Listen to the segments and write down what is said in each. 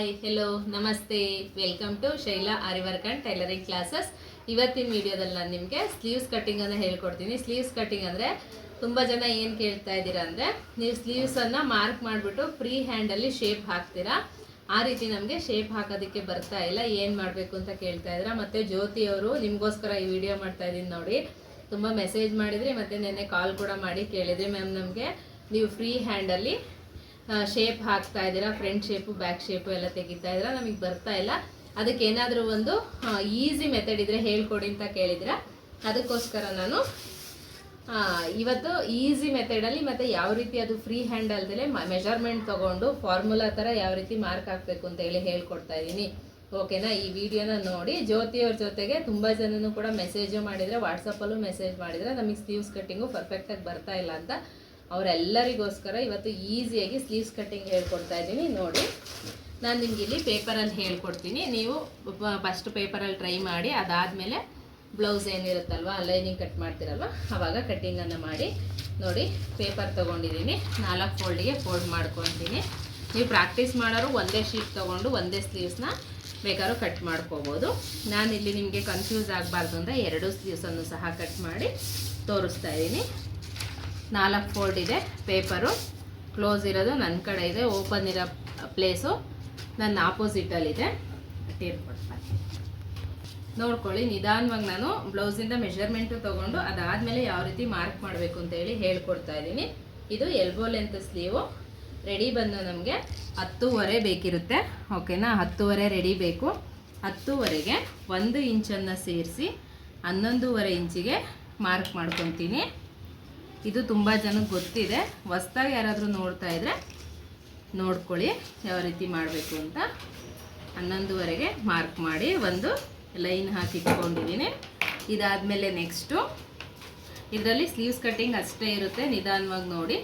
Hi hello ನಮಸ್ತೆ. Welcome to Shaila aari work and tailoring classes ಇವತ್ತಿನ ವಿಡಿಯೋದಲ್ಲಿ ನಾನು ನಿಮಗೆ ಸ್ಲೀವ್ಸ್ ಕಟ್ಟಿಂಗನ್ನು ಹೇಳ್ಕೊಡ್ತೀನಿ. ಸ್ಲೀವ್ಸ್ ಕಟ್ಟಿಂಗ್ ಅಂದರೆ ತುಂಬ ಜನ ಏನು ಕೇಳ್ತಾ ಇದ್ದೀರಾ ಅಂದರೆ, ನೀವು ಸ್ಲೀವ್ಸನ್ನು ಮಾರ್ಕ್ ಮಾಡಿಬಿಟ್ಟು ಫ್ರೀ ಹ್ಯಾಂಡಲ್ಲಿ ಶೇಪ್ ಹಾಕ್ತೀರಾ? ಆ ರೀತಿ ನಮಗೆ ಶೇಪ್ ಹಾಕೋದಕ್ಕೆ ಬರ್ತಾ ಇಲ್ಲ. ಏನು ಮಾಡಬೇಕು ಅಂತ ಕೇಳ್ತಾ ಇದ್ದೀರಾ? ಮತ್ತು ಜ್ಯೋತಿಯವರು ನಿಮಗೋಸ್ಕರ ಈ ವಿಡಿಯೋ ಮಾಡ್ತಾ ಇದ್ದೀನಿ ನೋಡಿ. ತುಂಬ ಮೆಸೇಜ್ ಮಾಡಿದ್ರಿ, ಮತ್ತು ನೆನ್ನೆ ಕಾಲ್ ಕೂಡ ಮಾಡಿ ಕೇಳಿದ್ರಿ ಮ್ಯಾಮ್ ನಮಗೆ. ನೀವು ಫ್ರೀ ಹ್ಯಾಂಡಲ್ಲಿ ಶೇಪ್ ಹಾಕ್ತಾ ಇದ್ದೀರಾ ಫ್ರಂಟ್ ಶೇಪು ಬ್ಯಾಕ್ ಶೇಪು ಎಲ್ಲ ತೆಗಿತಾ ಇದ್ದೀರಾ, ನಮಗೆ ಬರ್ತಾ ಇಲ್ಲ. ಅದಕ್ಕೆ ಏನಾದರೂ ಒಂದು ಈಸಿ ಮೆಥಡ್ ಇದ್ರೆ ಹೇಳ್ಕೊಡಿ ಅಂತ ಕೇಳಿದ್ರ ಅದಕ್ಕೋಸ್ಕರ ನಾನು ಇವತ್ತು ಈಸಿ ಮೆಥಡಲ್ಲಿ ಮತ್ತು ಯಾವ ರೀತಿ ಅದು ಫ್ರೀ ಹ್ಯಾಂಡ್ ಅಲ್ದಲೆ ಮೆಜರ್ಮೆಂಟ್ ತೊಗೊಂಡು ಫಾರ್ಮುಲಾ ಥರ ಯಾವ ರೀತಿ ಮಾರ್ಕ್ ಹಾಕಬೇಕು ಅಂತ ಹೇಳಿ ಹೇಳ್ಕೊಡ್ತಾ ಇದ್ದೀನಿ. ಓಕೆನಾ ಈ ವಿಡಿಯೋನ ನೋಡಿ ಜ್ಯೋತಿಯವ್ರ ಜೊತೆಗೆ ತುಂಬ ಜನನು ಕೂಡ ಮೆಸೇಜು ಮಾಡಿದರೆ ವಾಟ್ಸಪ್ಪಲ್ಲೂ ಮೆಸೇಜ್ ಮಾಡಿದರೆ ನಮಗೆ ಸ್ಲೀವ್ಸ್ ಕಟ್ಟಿಂಗು ಪರ್ಫೆಕ್ಟಾಗಿ ಬರ್ತಾ ಇಲ್ಲ ಅಂತ ಅವರೆಲ್ಲರಿಗೋಸ್ಕರ ಇವತ್ತು ಈಸಿಯಾಗಿ ಸ್ಲೀವ್ಸ್ ಕಟ್ಟಿಂಗ್ ಹೇಳ್ಕೊಡ್ತಾ ಇದ್ದೀನಿ, ನೋಡಿ. ನಾನು ನಿಮ್ಗೆ ಇಲ್ಲಿ ಪೇಪರಲ್ಲಿ ಹೇಳ್ಕೊಡ್ತೀನಿ. ನೀವು ಫಸ್ಟ್ ಪೇಪರಲ್ಲಿ ಟ್ರೈ ಮಾಡಿ, ಅದಾದಮೇಲೆ ಬ್ಲೌಸ್ ಏನಿರುತ್ತಲ್ವ ಲೈನಿಂಗ್ ಕಟ್ ಮಾಡ್ತೀರಲ್ವ ಆವಾಗ ಕಟ್ಟಿಂಗನ್ನು ಮಾಡಿ, ನೋಡಿ ಪೇಪರ್ ತೊಗೊಂಡಿದ್ದೀನಿ. ನಾಲ್ಕು ಫೋಲ್ಡಿಗೆ ಫೋಲ್ಡ್ ಮಾಡ್ಕೊತೀನಿ. ನೀವು ಪ್ರಾಕ್ಟೀಸ್ ಮಾಡೋರು ಒಂದೇ ಶೀಟ್ ತೊಗೊಂಡು ಒಂದೇ ಸ್ಲೀವ್ಸ್ನ ಬೇಕಾದ್ರೂ ಕಟ್ ಮಾಡ್ಕೋಬೋದು. ನಾನು ಇಲ್ಲಿ ನಿಮಗೆ ಕನ್ಫ್ಯೂಸ್ ಆಗಬಾರ್ದು ಅಂತ ಎರಡು ಸ್ಲೀವ್ಸನ್ನು ಸಹ ಕಟ್ ಮಾಡಿ ತೋರಿಸ್ತಾ ಇದ್ದೀನಿ. ನಾಲ್ಕು ಫೋಲ್ಡ್ ಇದೆ, ಪೇಪರು. ಕ್ಲೋಸ್ ಇರೋದು ನನ್ನ ಕಡೆ ಇದೆ, ಓಪನ್ ಇರೋ ಪ್ಲೇಸು. ನನ್ನ ಆಪೋಸಿಟಲ್ಲಿದೆ ನೋಡ್ಕೊಳ್ಳಿ, ನಿಧಾನವಾಗಿ ನಾನು ಬ್ಲೌಸಿಂದ ಮೆಷರ್ಮೆಂಟು ತೊಗೊಂಡು ಅದಾದಮೇಲೆ ಯಾವ ರೀತಿ ಮಾರ್ಕ್ ಮಾಡಬೇಕು ಅಂತ ಹೇಳಿ ಹೇಳ್ಕೊಡ್ತಾ ಇದ್ದೀನಿ. ಇದು ಎಲ್ಬೋ ಲೆಂತ್ ಸ್ಲೀವು. ರೆಡಿ ಬಂದು ನಮಗೆ ಹತ್ತೂವರೆ ಬೇಕಿರುತ್ತೆ. ಓಕೆನಾ? ಹತ್ತೂವರೆ ರೆಡಿ ಬೇಕು. ಹತ್ತೂವರೆಗೆ ಒಂದು ಇಂಚನ್ನು ಸೇರಿಸಿ ಹನ್ನೊಂದೂವರೆ ಇಂಚಿಗೆ ಮಾರ್ಕ್ ಮಾಡ್ಕೊತೀನಿ. ಇದು ತುಂಬ ಜನಕ್ಕೆ ಗೊತ್ತಿದೆ. ಹೊಸ್ದಾಗಿ ಯಾರಾದರೂ ನೋಡ್ತಾ ಇದ್ದರೆ ನೋಡ್ಕೊಳ್ಳಿ, ಯಾವ ರೀತಿ ಮಾಡಬೇಕು ಅಂತ. ಹನ್ನೊಂದುವರೆಗೆ ಮಾರ್ಕ್ ಮಾಡಿ ಒಂದು ಲೈನ್ ಹಾಕಿ ಇಟ್ಕೊಂಡಿದ್ದೀನಿ. ಇದಾದಮೇಲೆ ನೆಕ್ಸ್ಟು, ಇದರಲ್ಲಿ ಸ್ಲೀವ್ಸ್ ಕಟ್ಟಿಂಗ್ ಅಷ್ಟೇ ಇರುತ್ತೆ. ನಿಧಾನವಾಗಿ ನೋಡಿ.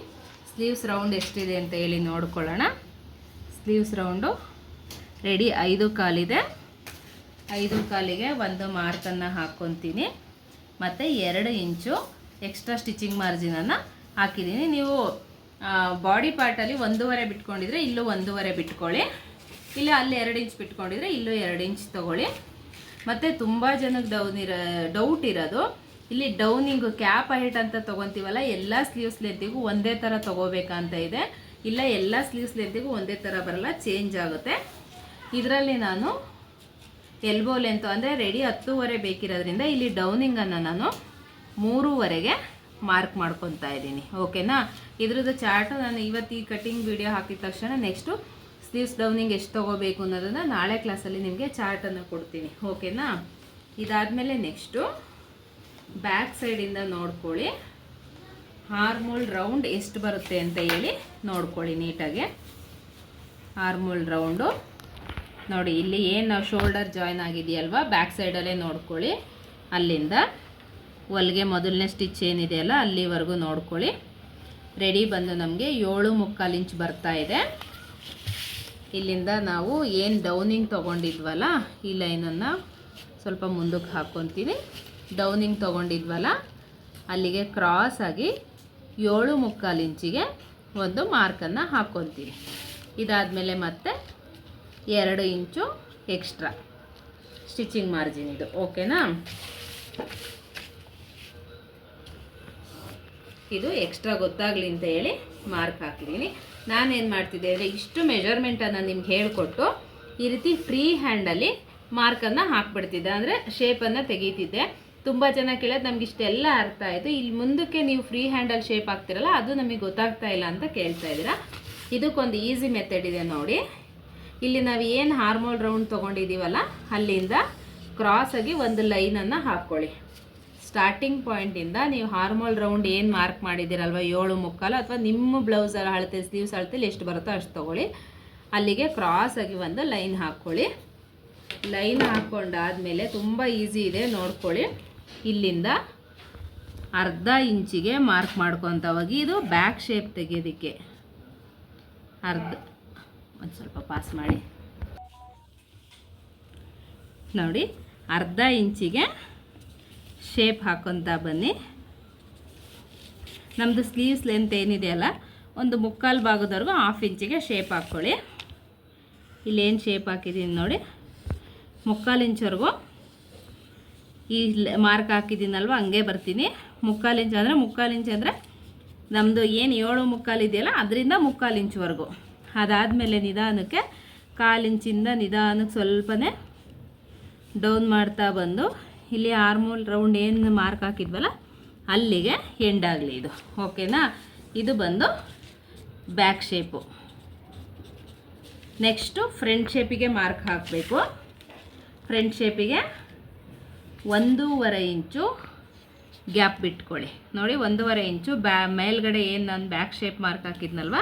ಸ್ಲೀವ್ಸ್ ರೌಂಡ್ ಎಷ್ಟಿದೆ ಅಂತ ಹೇಳಿ ನೋಡ್ಕೊಳ್ಳೋಣ. ಸ್ಲೀವ್ಸ್ ರೌಂಡು ರೆಡಿ, ಐದು ಕಾಲಿದೆ. ಐದು ಕಾಲಿಗೆ ಒಂದು ಮಾರ್ಕನ್ನು ಹಾಕ್ಕೊತೀನಿ. ಮತ್ತು ಎರಡು ಇಂಚು ಎಕ್ಸ್ಟ್ರಾ ಸ್ಟಿಚಿಂಗ್ ಮಾರ್ಜಿನನ್ನು ಹಾಕಿದ್ದೀನಿ. ನೀವು ಬಾಡಿ ಪಾರ್ಟಲ್ಲಿ ಒಂದೂವರೆ ಬಿಟ್ಕೊಂಡಿದ್ರೆ ಇಲ್ಲೂ ಒಂದೂವರೆ ಬಿಟ್ಕೊಳ್ಳಿ. ಇಲ್ಲ, ಅಲ್ಲಿ ಎರಡು ಇಂಚ್ ಬಿಟ್ಕೊಂಡಿದ್ರೆ ಇಲ್ಲೂ ಎರಡು ಇಂಚ್ ತೊಗೊಳ್ಳಿ. ಮತ್ತು ತುಂಬ ಜನಕ್ಕೆ ಡೌನ್ ಇರೋ ಡೌಟ್ ಇರೋದು, ಇಲ್ಲಿ ಡೌನಿಂಗು ಕ್ಯಾಪ್ ಹೈಟ್ ಅಂತ ತೊಗೊತೀವಲ್ಲ, ಎಲ್ಲ ಸ್ಲೀವ್ಸ್ ಲೆಂತಿಗೂ ಒಂದೇ ಥರ ತೊಗೋಬೇಕಂತ ಇದೆ. ಇಲ್ಲ, ಎಲ್ಲ ಸ್ಲೀವ್ಸ್ ಲೆಂತಿಗೂ ಒಂದೇ ಥರ ಬರಲ್ಲ ಚೇಂಜ್ ಆಗುತ್ತೆ. ಇದರಲ್ಲಿ ನಾನು ಎಲ್ಬೋ ಲೆಂತು ಅಂದರೆ ರೆಡಿ ಹತ್ತೂವರೆ ಬೇಕಿರೋದ್ರಿಂದ ಇಲ್ಲಿ ಡೌನಿಂಗನ್ನು ನಾನು ಮೂರುವರೆಗೆ ಮಾರ್ಕ್ ಮಾಡ್ಕೊತಾ ಇದ್ದೀನಿ. ಓಕೆನಾ? ಇದ್ರದ್ದು ಚಾರ್ಟು ನಾನು ಇವತ್ತು ಈ ಕಟಿಂಗ್ ವಿಡಿಯೋ ಹಾಕಿದ ತಕ್ಷಣ ನೆಕ್ಸ್ಟು ಸ್ಲೀವ್ಸ್ ಡೌನಿಂಗ್ ಎಷ್ಟು ತೊಗೋಬೇಕು ಅನ್ನೋದನ್ನು ನಾಳೆ ಕ್ಲಾಸಲ್ಲಿ ನಿಮಗೆ ಚಾರ್ಟನ್ನು ಕೊಡ್ತೀನಿ. ಓಕೆನಾ? ಇದಾದಮೇಲೆ ನೆಕ್ಸ್ಟು ಬ್ಯಾಕ್ ಸೈಡಿಂದ ನೋಡ್ಕೊಳ್ಳಿ. ಹಾರ್ಮೋಲ್ ರೌಂಡ್ ಎಷ್ಟು ಬರುತ್ತೆ ಅಂತ ಹೇಳಿ ನೋಡ್ಕೊಳ್ಳಿ ನೀಟಾಗಿ. Armhole round. ನೋಡಿ, ಇಲ್ಲಿ ಏನು ಶೋಲ್ಡರ್ ಜಾಯ್ನ್ ಆಗಿದೆಯಲ್ವ? ಬ್ಯಾಕ್ ಸೈಡಲ್ಲೇ ನೋಡ್ಕೊಳ್ಳಿ. ಅಲ್ಲಿಂದ ಹೊಲ್ಗೆ ಮೊದಲನೇ ಸ್ಟಿಚ್ ಏನಿದೆಯಲ್ಲ ಅಲ್ಲಿವರೆಗೂ ನೋಡ್ಕೊಳ್ಳಿ. ರೆಡಿ ಬಂದು ನಮಗೆ ಏಳು ಮುಕ್ಕಾಲು ಇಂಚ್ ಬರ್ತಾ ಇದೆ. ಇಲ್ಲಿಂದ ನಾವು ಏನು ಡೌನಿಂಗ್ ತೊಗೊಂಡಿದ್ವಲ್ಲ ಈ ಲೈನನ್ನು ಸ್ವಲ್ಪ ಮುಂದಕ್ಕೆ ಹಾಕ್ಕೊತೀನಿ ಡೌನಿಂಗ್ ತೊಗೊಂಡಿದ್ವಲ್ಲ ಅಲ್ಲಿಗೆ ಕ್ರಾಸ್ ಆಗಿ ಏಳು ಮುಕ್ಕಾಲು ಇಂಚಿಗೆ ಒಂದು ಮಾರ್ಕನ್ನು ಹಾಕ್ಕೊತೀನಿ ಇದಾದಮೇಲೆ ಮತ್ತೆ ಎರಡು ಇಂಚು ಎಕ್ಸ್ಟ್ರಾ. ಸ್ಟಿಚಿಂಗ್ ಮಾರ್ಜಿನ್ ಇದು, ಓಕೆನಾ? ಇದು ಎಕ್ಸ್ಟ್ರಾ ಗೊತ್ತಾಗಲಿ ಅಂತ ಹೇಳಿ ಮಾರ್ಕ್ ಹಾಕಿದ್ದೀನಿ ನಾನೇನು ಮಾಡ್ತಿದ್ದೆ ಅಂದರೆ ಇಷ್ಟು ಮೆಜರ್ಮೆಂಟನ್ನು ನಿಮ್ಗೆ ಹೇಳಿಕೊಟ್ಟು ಈ ರೀತಿ ಫ್ರೀ ಹ್ಯಾಂಡಲ್ಲಿ ಮಾರ್ಕನ್ನು ಹಾಕ್ಬಿಡ್ತಿದ್ದೆ. ಅಂದರೆ ಶೇಪನ್ನು ತೆಗೀತಿದ್ದೆ. ತುಂಬ ಜನ ಕೇಳೋದು ನಮ್ಗೆ ಇಷ್ಟೆಲ್ಲ ಅರ್ಥ ಆಯಿತು. ಇಲ್ಲಿ ಮುಂದಕ್ಕೆ ನೀವು ಫ್ರೀ ಹ್ಯಾಂಡಲ್ಲಿ ಶೇಪ್ ಹಾಕ್ತಿರಲ್ಲ, ಅದು ನಮಗೆ ಗೊತ್ತಾಗ್ತಾ ಇಲ್ಲ ಅಂತ ಕೇಳ್ತಾ ಇದ್ದೀರಾ. ಇದಕ್ಕೊಂದು ಈಸಿ ಮೆಥಡ್ ಇದೆ ನೋಡಿ. ಇಲ್ಲಿ ನಾವು ಏನು ಹಾರ್ಮೋಲ್ ರೌಂಡ್ ತೊಗೊಂಡಿದ್ದೀವಲ್ಲ, ಅಲ್ಲಿಂದ ಕ್ರಾಸಾಗಿ ಒಂದು ಲೈನನ್ನು ಹಾಕ್ಕೊಳ್ಳಿ ಸ್ಟಾರ್ಟಿಂಗ್ ಪಾಯಿಂಟಿಂದ ನೀವು ಹಾರ್ಮೋಲ್ ರೌಂಡ್ ಏನು ಮಾರ್ಕ್ ಮಾಡಿದ್ದೀರಲ್ವ, ಏಳು ಮುಕ್ಕಾಲು ಅಥವಾ ನಿಮ್ಮ ಬ್ಲೌಸಲ್ಲಿ ಅಳತೆ ಸ್ಲೀವ್ಸ್ ಅಳತೆಲಿ ಎಷ್ಟು ಬರುತ್ತೋ ಅಷ್ಟು ತೊಗೊಳ್ಳಿ. ಅಲ್ಲಿಗೆ ಕ್ರಾಸಾಗಿ ಒಂದು ಲೈನ್ ಹಾಕ್ಕೊಳ್ಳಿ. ಲೈನ್ ಹಾಕ್ಕೊಂಡಾದಮೇಲೆ ತುಂಬ ಈಸಿ ಇದೆ, ನೋಡ್ಕೊಳ್ಳಿ. ಇಲ್ಲಿಂದ ಅರ್ಧ ಇಂಚಿಗೆ ಮಾರ್ಕ್ ಮಾಡ್ಕೊತ ಹೋಗಿ ಇದು ಬ್ಯಾಕ್ ಶೇಪ್ ತೆಗೆಯೋದಕ್ಕೆ. ಅರ್ಧ. ಒಂದು ಸ್ವಲ್ಪ ಪಾಸ್ ಮಾಡಿ. ನೋಡಿ, ಅರ್ಧ ಇಂಚಿಗೆ ಶೇಪ್ ಹಾಕೊತ ಬನ್ನಿ. ನಮ್ಮದು ಸ್ಲೀವ್ಸ್ ಲೆಂತ್ ಏನಿದೆಯಲ್ಲ ಒಂದು ಮುಕ್ಕಾಲು ಭಾಗದವರೆಗೂ ಹಾಫ್ ಇಂಚಿಗೆ ಶೇಪ್ ಹಾಕ್ಕೊಳ್ಳಿ ಇಲ್ಲೇನು ಶೇಪ್ ಹಾಕಿದ್ದೀನಿ ನೋಡಿ. ಮುಕ್ಕಾಲು ಇಂಚ್ವರೆಗೂ ಈ ಮಾರ್ಕ್ ಹಾಕಿದ್ದೀನಲ್ವ ಹಂಗೆ ಬರ್ತೀನಿ. ಮುಕ್ಕಾಲು ಇಂಚು ಅಂದರೆ ಮುಕ್ಕಾಲು ಇಂಚು ಅಂದರೆ ನಮ್ಮದು ಏನು ಏಳು ಮುಕ್ಕಾಲು ಇದೆಯಲ್ಲ, ಅದರಿಂದ ಮುಕ್ಕಾಲು ಇಂಚ್ವರೆಗೂ ಅದಾದಮೇಲೆ ನಿಧಾನಕ್ಕೆ ಕಾಲು ಇಂಚಿಂದ ನಿಧಾನಕ್ಕೆ ಸ್ವಲ್ಪನೇ ಡೌನ್ ಮಾಡ್ತಾ ಬಂದು ಇಲ್ಲಿ ಆರ್ಮೋಲ್ ರೌಂಡ್ ಏನು ಮಾರ್ಕ್ ಹಾಕಿದ್ವಲ್ಲ, ಅಲ್ಲಿಗೆ ಎಂಡಾಗಲಿ ಇದು. ಓಕೆನಾ? ಇದು ಬಂದು ಬ್ಯಾಕ್ ಶೇಪು. ನೆಕ್ಸ್ಟು ಫ್ರಂಟ್ ಶೇಪಿಗೆ ಮಾರ್ಕ್ ಹಾಕಬೇಕು. ಫ್ರಂಟ್ ಶೇಪಿಗೆ ಒಂದೂವರೆ ಇಂಚು ಗ್ಯಾಪ್ ಬಿಟ್ಕೊಳ್ಳಿ ನೋಡಿ, ಒಂದೂವರೆ ಇಂಚು ಬ್ಯಾ, ಮೇಲ್ಗಡೆ ಏನು ನಾನು ಬ್ಯಾಕ್ ಶೇಪ್ ಮಾರ್ಕ್ ಹಾಕಿದ್ನಲ್ವ,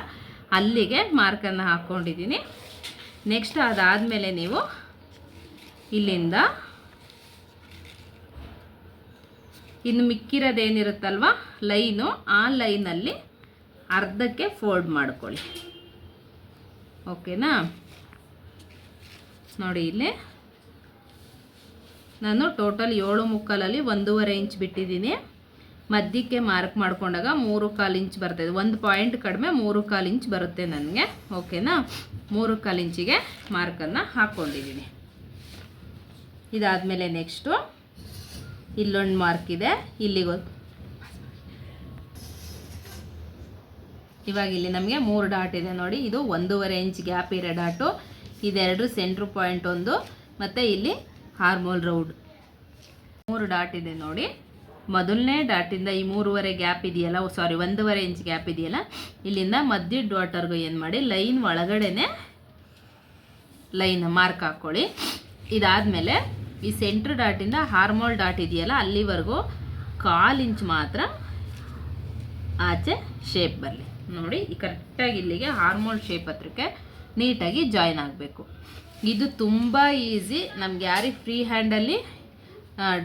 ಅಲ್ಲಿಗೆ ಮಾರ್ಕನ್ನು ಹಾಕ್ಕೊಂಡಿದ್ದೀನಿ. ನೆಕ್ಸ್ಟ್ ಅದಾದಮೇಲೆ ನೀವು ಇಲ್ಲಿಂದ ಇನ್ನು ಮಿಕ್ಕಿರೋದೇನಿರುತ್ತಲ್ವ ಲೈನು. ಆ ಲೈನಲ್ಲಿ ಅರ್ಧಕ್ಕೆ ಫೋಲ್ಡ್ ಮಾಡ್ಕೊಳ್ಳಿ. ಓಕೆನಾ? ನೋಡಿ ಇಲ್ಲಿ. ನಾನು ಟೋಟಲ್ ಏಳು ಮುಕ್ಕಾಲಲ್ಲಿ ಒಂದೂವರೆ ಇಂಚ್ ಬಿಟ್ಟಿದ್ದೀನಿ. ಮಧ್ಯಕ್ಕೆ ಮಾರ್ಕ್ ಮಾಡ್ಕೊಂಡಾಗ ಮೂರು ಕಾಲು ಇಂಚ್ ಬರ್ತದೆ. ಒಂದು ಪಾಯಿಂಟ್ ಕಡಿಮೆ, ಮೂರು ಕಾಲು ಇಂಚ್ ಬರುತ್ತೆ ನನಗೆ. ಓಕೆನಾ? ಮೂರು ಕಾಲು ಇಂಚಿಗೆ ಮಾರ್ಕನ್ನು ಹಾಕ್ಕೊಂಡಿದ್ದೀನಿ. ಇದಾದಮೇಲೆ ನೆಕ್ಸ್ಟು. ಇಲ್ಲೊಂದು ಮಾರ್ಕ್ ಇದೆ. ಇಲ್ಲಿಗೊಂದು ಇವಾಗ ಇಲ್ಲಿ ನಮಗೆ ಮೂರು ಡಾಟ್ ಇದೆ ನೋಡಿ. ಇದು ಒಂದೂವರೆ ಇಂಚ್ ಗ್ಯಾಪ್ ಇರೋ ಡಾಟು ಇದೆರಡು ಸೆಂಟ್ರ್ ಪಾಯಿಂಟ್ ಒಂದು. ಮತ್ತು ಇಲ್ಲಿ ಹಾರ್ಮೋಲ್ ರೌಡ್ ಮೂರು ಡಾಟ್ ಇದೆ ನೋಡಿ. ಮೊದಲನೇ ಡಾಟಿಂದ ಈ ಮೂರುವರೆ ಗ್ಯಾಪ್ ಇದೆಯಲ್ಲ ಸಾರಿ ಒಂದೂವರೆ ಇಂಚ್ ಗ್ಯಾಪ್ ಇದೆಯಲ್ಲ, ಇಲ್ಲಿಂದ ಮಧ್ಯ ಡಾಟರ್ಗೂ ಏನು ಮಾಡಿ ಲೈನ್ ಒಳಗಡೆನೆ ಲೈನ್ ಮಾರ್ಕ್ ಹಾಕ್ಕೊಳ್ಳಿ ಇದಾದಮೇಲೆ ಈ ಸೆಂಟ್ರ್ ಡಾಟಿಂದ ಹಾರ್ಮೋಲ್ ಡಾಟ್ ಇದೆಯಲ್ಲ, ಅಲ್ಲಿವರೆಗೂ ಕಾಲು ಇಂಚ್ ಮಾತ್ರ ಆಚೆ ಶೇಪ್ ಬರಲಿ. ನೋಡಿ ಕರೆಕ್ಟಾಗಿ ಇಲ್ಲಿಗೆ ಹಾರ್ಮೋಲ್ ಶೇಪ್ ಹತ್ರಕ್ಕೆ ನೀಟಾಗಿ ಜಾಯ್ನ್ ಆಗಬೇಕು. ಇದು ತುಂಬ ಈಸಿ ನಮ್ಗೆ ಯಾರಿಗೆ ಫ್ರೀ ಹ್ಯಾಂಡಲ್ಲಿ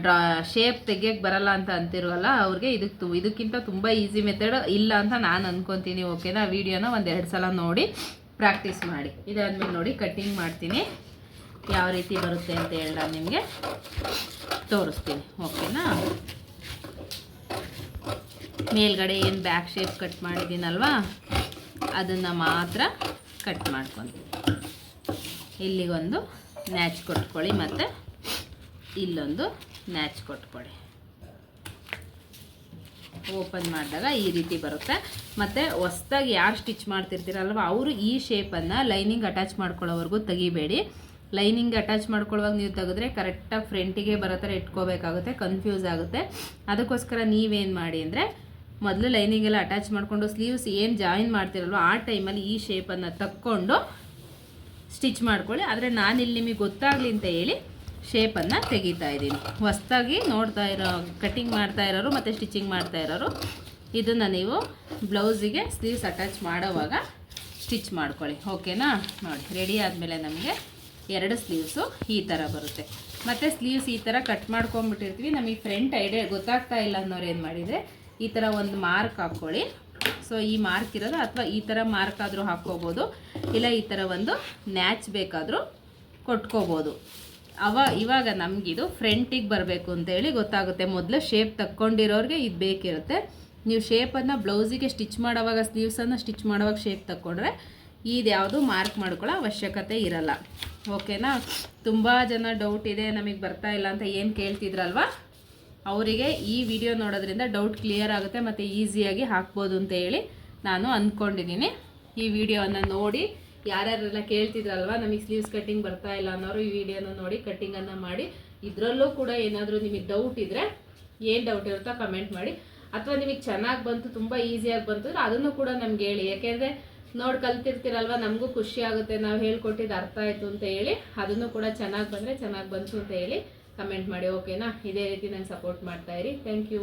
ಡ್ರಾ ಶೇಪ್ ತೆಗಿಯೋಕ್ಕೆ ಬರಲ್ಲ ಅಂತ ಅಂತಿರೋಲ್ಲ, ಅವ್ರಿಗೆ ಇದಕ್ಕೆ ತು, ಇದಕ್ಕಿಂತ ತುಂಬ ಈಸಿ ಮೆಥಡ್ ಇಲ್ಲ ಅಂತ ನಾನು ಅಂದ್ಕೊತೀನಿ ಓಕೆನಾ ವೀಡಿಯೋನ ಎರಡು ಸಲ ನೋಡಿ ಪ್ರಾಕ್ಟೀಸ್ ಮಾಡಿ. ಇದಾದ್ಮೇಲೆ ನೋಡಿ ಕಟ್ಟಿಂಗ್ ಮಾಡ್ತೀನಿ. ಯಾವ ರೀತಿ ಬರುತ್ತೆ ಅಂತ ಹೇಳಿ ನಿಮಗೆ ತೋರಿಸ್ತೀನಿ, ಓಕೆನಾ? ಮೇಲ್ಗಡೆ ಏನು ಬ್ಯಾಕ್ ಶೇಪ್ ಕಟ್ ಮಾಡಿದ್ದೀನಲ್ವಾ? ಅದನ್ನು ಮಾತ್ರ ಕಟ್ ಮಾಡ್ಕೊತೀನಿ. ಇಲ್ಲಿಗೊಂದು ನ್ಯಾಚ್ ಕೊಟ್ಕೊಳ್ಳಿ ಮತ್ತು ಇಲ್ಲೊಂದು ನ್ಯಾಚ್ ಕೊಟ್ಕೊಳ್ಳಿ. ಓಪನ್ ಮಾಡಿದಾಗ ಈ ರೀತಿ ಬರುತ್ತೆ. ಮತ್ತು ಹೊಸ್ದಾಗಿ ಯಾರು ಸ್ಟಿಚ್ ಮಾಡ್ತಿರ್ತೀರಲ್ವ, ಅವರು ಈ ಶೇಪನ್ನು ಲೈನಿಂಗ್ ಅಟ್ಯಾಚ್ ಮಾಡ್ಕೊಳ್ಳೋವರೆಗೂ ತೆಗಿಬೇಡಿ. ಲೈನಿಂಗ್ ಅಟ್ಯಾಚ್ ಮಾಡ್ಕೊಳ್ಳುವಾಗ ನೀವು ತೆಗೆದ್ರೆ ಕರೆಕ್ಟಾಗಿ ಫ್ರಂಟಿಗೆ ಬರೋ ಥರ ಇಟ್ಕೋಬೇಕಾಗುತ್ತೆ ಕನ್ಫ್ಯೂಸ್ ಆಗುತ್ತೆ. ಅದಕ್ಕೋಸ್ಕರ ನೀವೇನು ಮಾಡಿ ಅಂದರೆ ಮೊದಲು ಲೈನಿಂಗ್ ಎಲ್ಲ ಅಟ್ಯಾಚ್ ಮಾಡಿಕೊಂಡು ಸ್ಲೀವ್ಸ್ ಏನು ಜಾಯಿನ್ ಮಾಡ್ತಿರಲ್ವ ಆ ಟೈಮಲ್ಲಿ ಈ ಶೇಪನ್ನು ತಕ್ಕೊಂಡು ಸ್ಟಿಚ್ ಮಾಡ್ಕೊಳ್ಳಿ. ಆದರೆ ನಾನಿಲ್ಲಿ ನಿಮಗೆ ಗೊತ್ತಾಗಲಿ ಅಂತ ಹೇಳಿ ಶೇಪನ್ನು ತೆಗಿತಾ ಇದ್ದೀನಿ. ಹೊಸ್ದಾಗಿ ನೋಡ್ತಾ ಇರೋ ಕಟ್ಟಿಂಗ್ ಮಾಡ್ತಾ ಇರೋರು ಮತ್ತು ಸ್ಟಿಚಿಂಗ್ ಮಾಡ್ತಾ ಇರೋರು, ಇದನ್ನು ನೀವು ಬ್ಲೌಸಿಗೆ ಸ್ಲೀವ್ಸ್ ಅಟ್ಯಾಚ್ ಮಾಡೋವಾಗ ಸ್ಟಿಚ್ ಮಾಡ್ಕೊಳ್ಳಿ. ಓಕೆನಾ ನೋಡಿ ರೆಡಿ ಆದಮೇಲೆ ನಮಗೆ ಎರಡು ಸ್ಲೀವ್ಸು ಈ ಥರ ಬರುತ್ತೆ. ಮತ್ತು ಸ್ಲೀವ್ಸ್ ಈ ಥರ ಕಟ್ ಮಾಡ್ಕೊಂಬಿಟ್ಟಿರ್ತೀವಿ ನಮಗೆ ಫ್ರಂಟ್ ಐಡಿಯಾ ಗೊತ್ತಾಗ್ತಾ ಇಲ್ಲ ಅನ್ನೋರು ಏನು ಮಾಡಿದರೆ, ಈ ಥರ ಒಂದು ಮಾರ್ಕ್ ಹಾಕ್ಕೊಳ್ಳಿ. ಸೊ ಈ ಮಾರ್ಕ್ ಇರೋದು ಅಥವಾ ಈ ಥರ ಮಾರ್ಕ್ ಆದರೂ ಹಾಕ್ಕೋಬೋದು. ಇಲ್ಲ, ಈ ಥರ ಒಂದು ನ್ಯಾಚ್ ಬೇಕಾದರೂ ಕೊಟ್ಕೋಬೋದು. ಅವ, ಇವಾಗ ನಮಗಿದು ಫ್ರಂಟಿಗೆ ಬರಬೇಕು ಅಂತೇಳಿ ಗೊತ್ತಾಗುತ್ತೆ. ಮೊದಲು ಶೇಪ್ ತಕ್ಕೊಂಡಿರೋರಿಗೆ ಇದು ಬೇಕಿರುತ್ತೆ. ನೀವು ಶೇಪನ್ನು ಬ್ಲೌಸಿಗೆ ಸ್ಟಿಚ್ ಮಾಡೋವಾಗ ಸ್ಲೀವ್ಸನ್ನು ಸ್ಟಿಚ್ ಮಾಡೋವಾಗ ಶೇಪ್ ತಕ್ಕೊಂಡ್ರೆ ಇದು ಯಾವುದು ಮಾರ್ಕ್ ಮಾಡ್ಕೊಳ್ಳೋ ಅವಶ್ಯಕತೆ ಇರಲ್ಲ. ಓಕೆನಾ? ತುಂಬ ಜನ ಡೌಟ್ ಇದೆ, ನಮಗೆ ಬರ್ತಾ ಇಲ್ಲ ಅಂತ ಏನು ಕೇಳ್ತಿದ್ರಲ್ವಾ? ಅವರಿಗೆ ಈ ವಿಡಿಯೋ ನೋಡೋದ್ರಿಂದ ಡೌಟ್ ಕ್ಲಿಯರ್ ಆಗುತ್ತೆ ಮತ್ತು ಈಸಿಯಾಗಿ ಹಾಕ್ಬೋದು ಅಂತ ಹೇಳಿ ನಾನು ಅಂದ್ಕೊಂಡಿದ್ದೀನಿ ಈ ವಿಡಿಯೋವನ್ನು ನೋಡಿ, ಯಾರ್ಯಾರೆಲ್ಲ ಕೇಳ್ತಿದ್ರಲ್ವ, ನಮಗೆ ಸ್ಲೀವ್ಸ್ ಕಟ್ಟಿಂಗ್ ಬರ್ತಾ ಇಲ್ಲ ಅನ್ನೋರು ಈ ವಿಡಿಯೋನ ನೋಡಿ ಕಟ್ಟಿಂಗನ್ನು ಮಾಡಿ, ಇದರಲ್ಲೂ ಕೂಡ ಏನಾದರೂ ನಿಮಗೆ ಡೌಟ್ ಇದ್ದರೆ ಏನು ಡೌಟ್ ಇರುತ್ತೋ ಕಮೆಂಟ್ ಮಾಡಿ. ಅಥವಾ ನಿಮಗೆ ಚೆನ್ನಾಗಿ ಬಂತು, ತುಂಬ ಈಸಿಯಾಗಿ ಬಂತು ಅದನ್ನು ಕೂಡ ನಮ್ಗೆ ಹೇಳಿ. ಯಾಕೆಂದರೆ ನೋಡಿ ಕಲ್ತಿರ್ತೀರಲ್ವ, ನಮಗೂ ಖುಷಿ ಆಗುತ್ತೆ. ನಾವು ಹೇಳ್ಕೊಟ್ಟಿದ್ದು ಅರ್ಥ ಆಯಿತು ಅಂತ ಹೇಳಿ, ಅದನ್ನು ಕೂಡ ಚೆನ್ನಾಗಿ ಬಂದರೆ ಚೆನ್ನಾಗಿ ಬಂತು ಅಂತ ಹೇಳಿ ಕಮೆಂಟ್ ಮಾಡಿ ಓಕೆನಾ ಇದೇ ರೀತಿ ನಂಗೆ ಸಪೋರ್ಟ್ ಮಾಡ್ತಾ ಇರಿ. Thank you